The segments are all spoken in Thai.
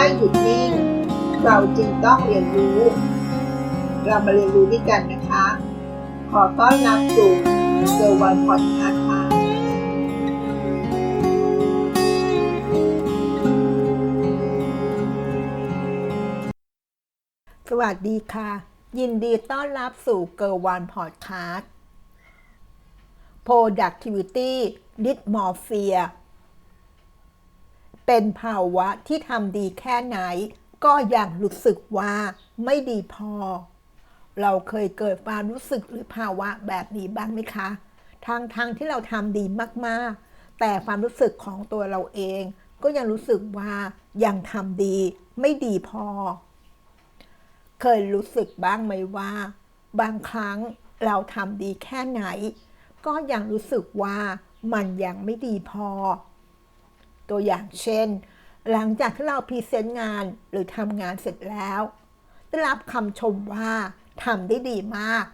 ไม่หยุดนิ่ง เราจึงต้องเรียนรู้ เรามาเรียนรู้ด้วยกันนะคะ ขอต้อนรับสู่เซอร์วันพอดคาส์ค่ะสวัสดีค่ะ ยินดีต้อนรับสู่เก r ร์วันพอดคาสต์ productivity dysmorphia เป็นภาวะที่ทำดีแค่ไหน ก็ยังรู้สึกว่าไม่ดีพอ เราเคยเกิดความรู้สึกหรือภาวะแบบนี้บ้างไหมคะทางทางที่เราทำดีมากๆ แต่ความรู้สึกของตัวเราเอง ก็ยังรู้สึกว่ายังทำดีไม่ดีพอ เคยรู้สึกบ้างไหมว่า บางครั้งเราทำดีแค่ไหน ก็ยังรู้สึกว่ามันยังไม่ดีพอ ตัวอย่างเช่น หลังจากที่เราพรีเซนต์งานหรือทำงานเสร็จแล้ว ได้รับคำชมว่าทำได้ดีมาก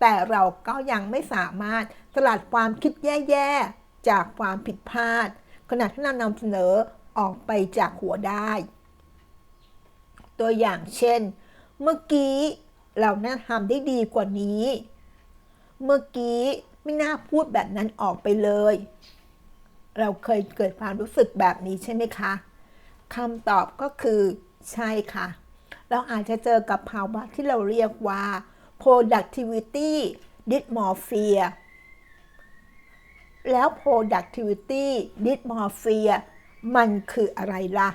แต่เราก็ยังไม่สามารถสลัดความคิดแย่ๆ จากความผิดพลาด ขณะที่เรานำเสนอออกไปจากหัวได้ ตัวอย่างเช่น เมื่อกี้เราน่าทำได้ดีกว่านี้ เมื่อกี้ไม่น่าพูดแบบนั้นออกไปเลย เราเคยเกิดความรู้สึกแบบนี้ใช่ไหมคะคำตอบก็คือใช่ค่ะ เราอาจจะเจอกับภาวะที่เราเรียกว่า productivity dysmorphia แล้ว productivity dysmorphia มันคืออะไรล่ะ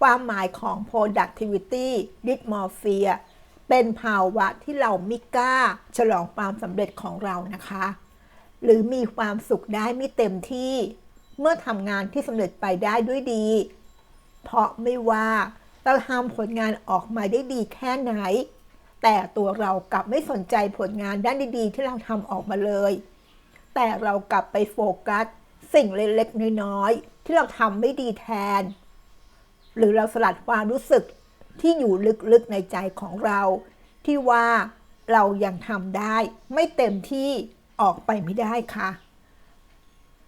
ความหมายของ productivity dysmorphia เป็นภาวะที่เราไม่กล้าฉลองความสำเร็จของเรานะคะ หรือมีความสุขได้ไม่เต็มที่ เมื่อทำงานที่สำเร็จไปได้ด้วยดี เพราะไม่ว่าเราทำผลงานออกมาได้ดีแค่ไหน แต่ตัวเรากลับไม่สนใจผลงานด้านดีๆ ที่เราทำออกมาเลย แต่เรากลับไปโฟกัส สิ่งเล็กๆน้อยๆที่เราทำไม่ดีแทน หรือเราสลัดความรู้สึกที่อยู่ลึกๆในใจของเรา ที่ว่าเรายังทำได้ไม่เต็มที่ ออกไปไม่ได้ค่ะ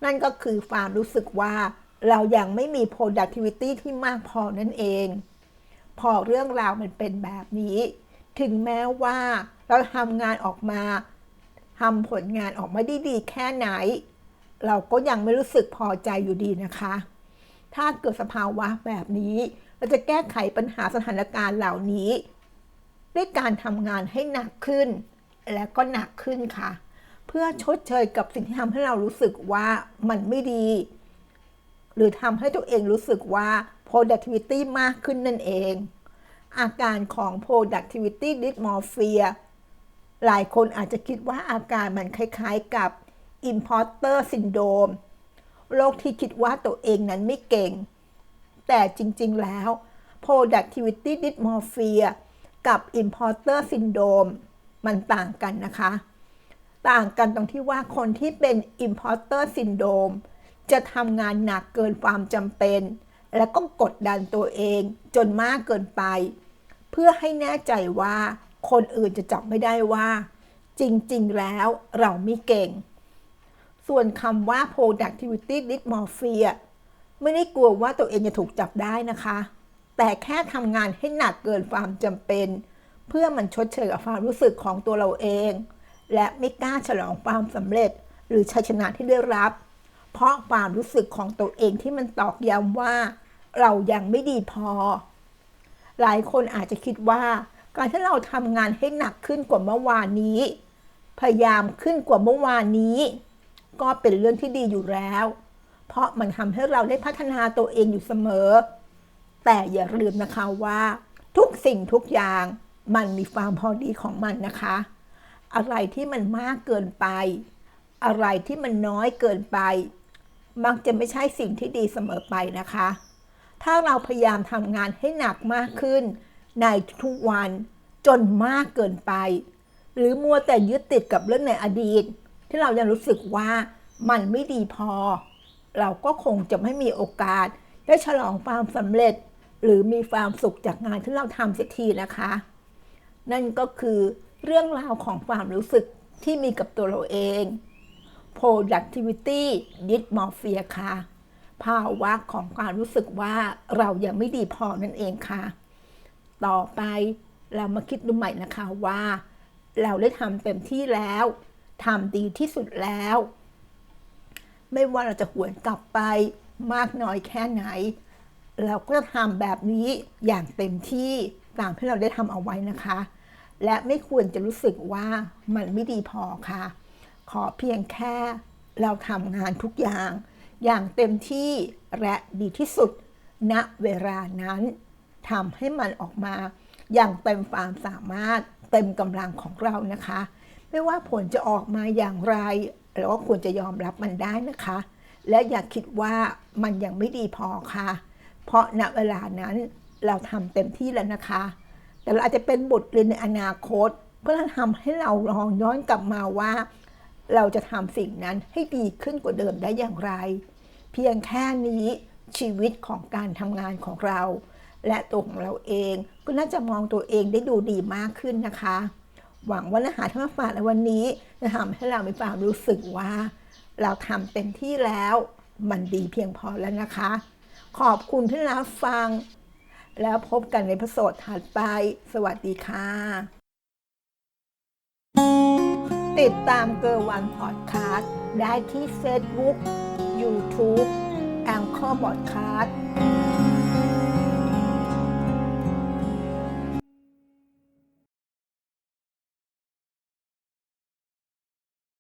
นั่นก็คือความรู้สึกว่าเรายังไม่มี productivity ที่มากพอนั่นเอง พอเรื่องราวมันเป็นแบบนี้ ถึงแม้ว่าเราทำงานออกมาทำผลงานออกมาได้ดีแค่ไหน เราก็ยังไม่รู้สึกพอใจอยู่ดีนะคะ ถ้าเกิดสภาวะแบบนี้ เราจะแก้ไขปัญหาสถานการณ์เหล่านี้ ด้วยการทำงานให้หนักขึ้น และก็หนักขึ้นค่ะ เพื่อชดเชยกับสิ่งที่ทำให้เรารู้สึกว่ามันไม่ดี หรือทำให้ตัวเองรู้สึกว่า productivity มากขึ้นนั่นเอง อาการของ productivity dysmorphia หลายคนอาจจะคิดว่าอาการมันคล้ายๆกับ imposter syndrome โรคที่คิดว่าตัวเองนั้นไม่เก่ง แต่จริงๆแล้ว productivity dysmorphia กับ imposter syndrome มันต่างกันนะคะ ต่างกันตรงที่ว่าคนที่เป็น imposter syndrome จะทำงานหนักเกินความจำเป็น และก็กดดันตัวเองจนมากเกินไป เพื่อให้แน่ใจว่าคนอื่นจะจับไม่ได้ว่า จริงๆ แล้วเราไม่เก่ง ส่วนคำว่า productivity dysmorphia ไม่ได้กลัวว่าตัวเองจะถูกจับได้นะคะ แต่แค่ทำงานให้หนักเกินความจำเป็น เพื่อมันชดเชยกับความรู้สึกของตัวเราเอง และไม่กล้าฉลองความสำเร็จ หรือชัยชนะที่ได้รับ เพราะความรู้สึกของตัวเองที่มันตอกย้ำว่า เรายังไม่ดีพอ หลายคนอาจจะคิดว่า การที่เราทำงานให้หนักขึ้นกว่าเมื่อวานนี้ พยายามขึ้นกว่าเมื่อวานนี้ ก็เป็นเรื่องที่ดีอยู่แล้ว เพราะมันทำให้เราได้พัฒนาตัวเองอยู่เสมอ แต่อย่าลืมนะคะว่า ทุกสิ่งทุกอย่างมันมีความพอดีของมันนะคะ อะไรที่มันมากเกินไป อะไรที่มันน้อยเกินไป มักจะไม่ใช่สิ่งที่ดีเสมอไปนะคะ ถ้าเราพยายามทำงานให้หนักมากขึ้น ในทุกวันจนมากเกินไป หรือมัวแต่ยึดติดกับเรื่องในอดีต ที่เรายังรู้สึกว่ามันไม่ดีพอ เราก็คงจะไม่มีโอกาส ได้ฉลองความสำเร็จ หรือมีความสุขจากงานที่เราทำเสียทีนะคะ นั่นก็คือ เรื่องราวของความรู้สึกที่มีกับตัวเราเอง productivity dysmorphia ค่ะ ภาวะของการรู้สึกว่าเรายังไม่ดีพอนั่นเองค่ะ ต่อไปเรามาคิดดูใหม่นะคะว่า เราได้ทำเต็มที่แล้วทำดีที่สุดแล้ว ไม่ว่าเราจะหวนกลับไปมากน้อยแค่ไหน เราก็จะทำแบบนี้อย่างเต็มที่ตามที่เราได้ทำเอาไว้นะคะ และไม่ควรจะรู้สึกว่ามันไม่ดีพอค่ะ ขอเพียงแค่เราทำงานทุกอย่าง อย่างเต็มที่และดีที่สุดณเวลานั้นทำให้มันออกมา อย่างเต็มความสามารถเต็มกำลังของเรานะคะ ไม่ว่าผลจะออกมาอย่างไรเราก็ควรจะยอมรับมันได้นะคะ และอย่าคิดว่ามันยังไม่ดีพอค่ะ เพราะณเวลานั้นเราทำเต็มที่แล้วนะคะ แต่เราอาจจะเป็นบทเรียนในอนาคต เพื่อทำให้เราลองย้อนกลับมาว่า เราจะทำสิ่งนั้นให้ดีขึ้นกว่าเดิมได้อย่างไร เพียงแค่นี้ชีวิตของการทำงานของเรา และตัวของเราเองก็น่าจะมองตัวเองได้ดูดีมากขึ้นนะคะ หวังว่าเนื้อหาที่มาฝากในวันนี้จะทำให้เรามีความรู้สึกว่า เราทำเต็มที่แล้วมันดีเพียงพอแล้วนะคะ ขอบคุณที่รับฟัง แล้วพบกันในพระโสดถัดไป สวัสดีค่ะ ติดตามเกอร์วันพอดคาสต์ได้ที่เฟซบุ๊กยูทูบแองเกอร์บอดคาสต์